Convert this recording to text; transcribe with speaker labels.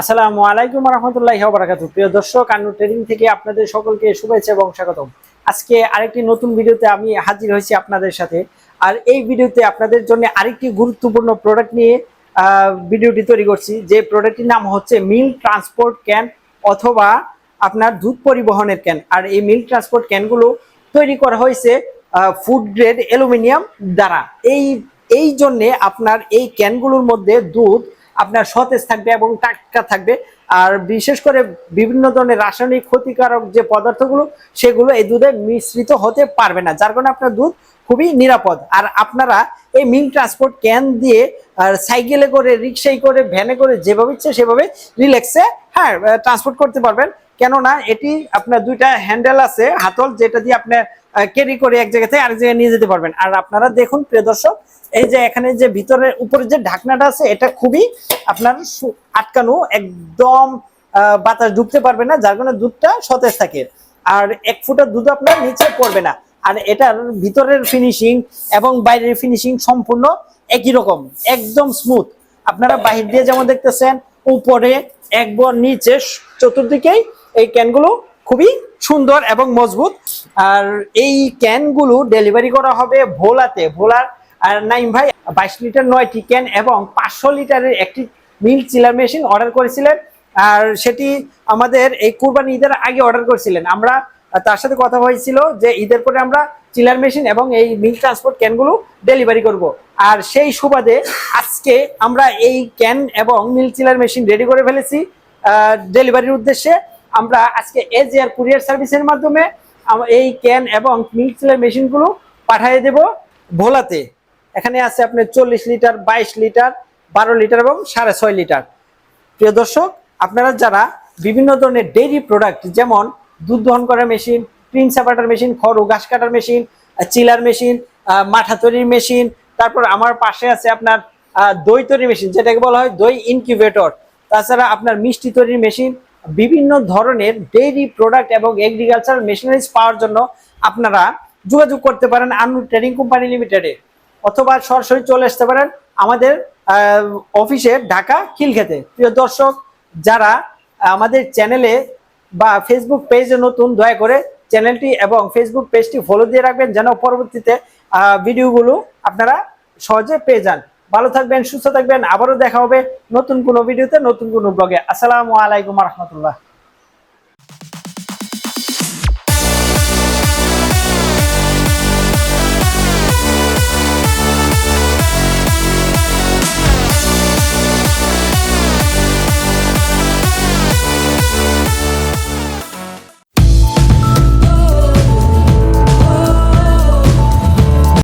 Speaker 1: আসসালামু আলাইকুম রহমতুল্লাহ বারাকাতু প্রিয় দর্শক আনু ট্রেডিং থেকে আপনাদের সকলকে শুভেচ্ছা এবং স্বাগতম। আজকে আরেকটি নতুন ভিডিওতে আমি হাজির হয়েছি আপনাদের সাথে। আর এই ভিডিওতে আপনাদের জন্য আরেকটি গুরুত্বপূর্ণ প্রোডাক্ট নিয়ে ভিডিওটি তৈরি করছি। যে প্রোডাক্টটির নাম হচ্ছে মিল ট্রান্সপোর্ট ক্যান অথবা আপনার দুধ পরিবহনের ক্যান। আর এই মিল ট্রান্সপোর্ট ক্যানগুলো তৈরি করা হয়েছে ফুড গ্রেড অ্যালুমিনিয়াম দ্বারা। এই এই জন্যে আপনার এই ক্যানগুলোর মধ্যে দুধ আপনার সতেজ থাকবে এবং টাটকা থাকবে। আর বিশেষ করে বিভিন্ন ধরনের রাসায়নিক ক্ষতিকারক যে পদার্থগুলো, সেগুলো এই দুধে মিশ্রিত হতে পারবে না। যার কারণে আপনার দুধ খুবই নিরাপদ। আর আপনারা এই মিল ট্রান্সপোর্ট ক্যান দিয়ে, আর সাইকেলে করে রিক্সায় করে ভ্যানে করে, যেভাবে ইচ্ছে সেভাবে রিল্যাক্সে হ্যাঁ ট্রান্সপোর্ট করতে পারবেন। কেননা এটি আপনার দুইটা হ্যান্ডেল আছে, হাতল, যেটা দিয়ে আপনার ক্যারি করে এক জায়গা থেকে আরেক জায়গায় নিয়ে যেতে পারবেন। আর আপনারা দেখুন, প্রিয় দর্শক, এই যে এখানে যে ভিতরের, উপরে যে ঢাকনাটা আছে, এটা খুবই আপনার আটকানো, একদম বাতাস ঢুকতে পারবে না, যার কারণে দুধটা সতেজ থাকে। আর এক ফুটা দুধ আপনার নিচে পড়বে না। আর এটার ভিতরের ফিনিশিং এবং বাইরের ফিনিশিং সম্পূর্ণ একই রকম, একদম স্মুথ আপনারা বাহির দিয়ে যেমন দেখতেছেন, উপরে, একবার নিচে, চতুর্দিকেই এই ক্যানগুলো খুবই সুন্দর এবং মজবুত। আর এই ক্যানগুলো ডেলিভারি করা হবে ভোলাতে। ভোলার, আর নাইম ভাই, বাইশ লিটার নয়টি ক্যান এবং পাঁচশো লিটারের একটি মিল চিলার মেশিন অর্ডার করেছিলেন। আর সেটি আমাদের এই কুরবানি ঈদের আগে অর্ডার করেছিলেন। আমরা তার সাথে কথা হয়েছিল যে ঈদের পরে আমরা চিলার মেশিন এবং এই মিল ট্রান্সপোর্ট ক্যানগুলো ডেলিভারি করব। আর সেই সুবাদে আজকে আমরা এই ক্যান এবং মিল চিলার মেশিন রেডি করে ফেলেছি। ডেলিভারির উদ্দেশ্যে আমরা আজকে এজ এয়ার কুরিয়ার সার্ভিসের মাধ্যমে এই ক্যান এবং মিল্ক চিলার মেশিনগুলো পাঠিয়ে দেব ভোলাতে। এখানে আছে আপনার চল্লিশ লিটার, বাইশ লিটার, বারো লিটার এবং সাড়ে ছয় লিটার। প্রিয় দর্শক, আপনারা যারা বিভিন্ন ধরনের ডেইরি প্রোডাক্ট যেমন দুধ দহন করার মেশিন, প্রিন্ট সাপাটার মেশিন, খড় ও ঘাস কাটার মেশিন চিলার মেশিন মাঠা তৈরির মেশিন, তারপর আমার পাশে আছে আপনার দই তৈরির মেশিন, যেটাকে বলা হয় দই ইনকিউবেটর তাছাড়া আপনার মিষ্টি তৈরির মেশিন, বিভিন্ন ধরনের ডেইরি প্রোডাক্ট এবং এগ্রিকালচার মেশিনারিজ পাওয়ার জন্য আপনারা যোগাযোগ করতে পারেন আনু ট্রেডিং কোম্পানি লিমিটেডে অথবা সরাসরি চলে আসতে পারেন আমাদের অফিসে ঢাকা খিলখেতে প্রিয় দর্শক, যারা আমাদের চ্যানেলে বা ফেসবুক পেজে নতুন, দয়া করে চ্যানেলটি এবং ফেসবুক পেজটি ফলো দিয়ে রাখবেন যেন পরবর্তীতে ভিডিওগুলো আপনারা সহজে পেয়ে যান। ভালো থাকবেন, সুস্থ থাকবেন, আবারও দেখা হবে নতুন কোনো ভিডিওতে নতুন কোনো ব্লগে আসসালামু আলাইকুম রহমতুল্লাহ।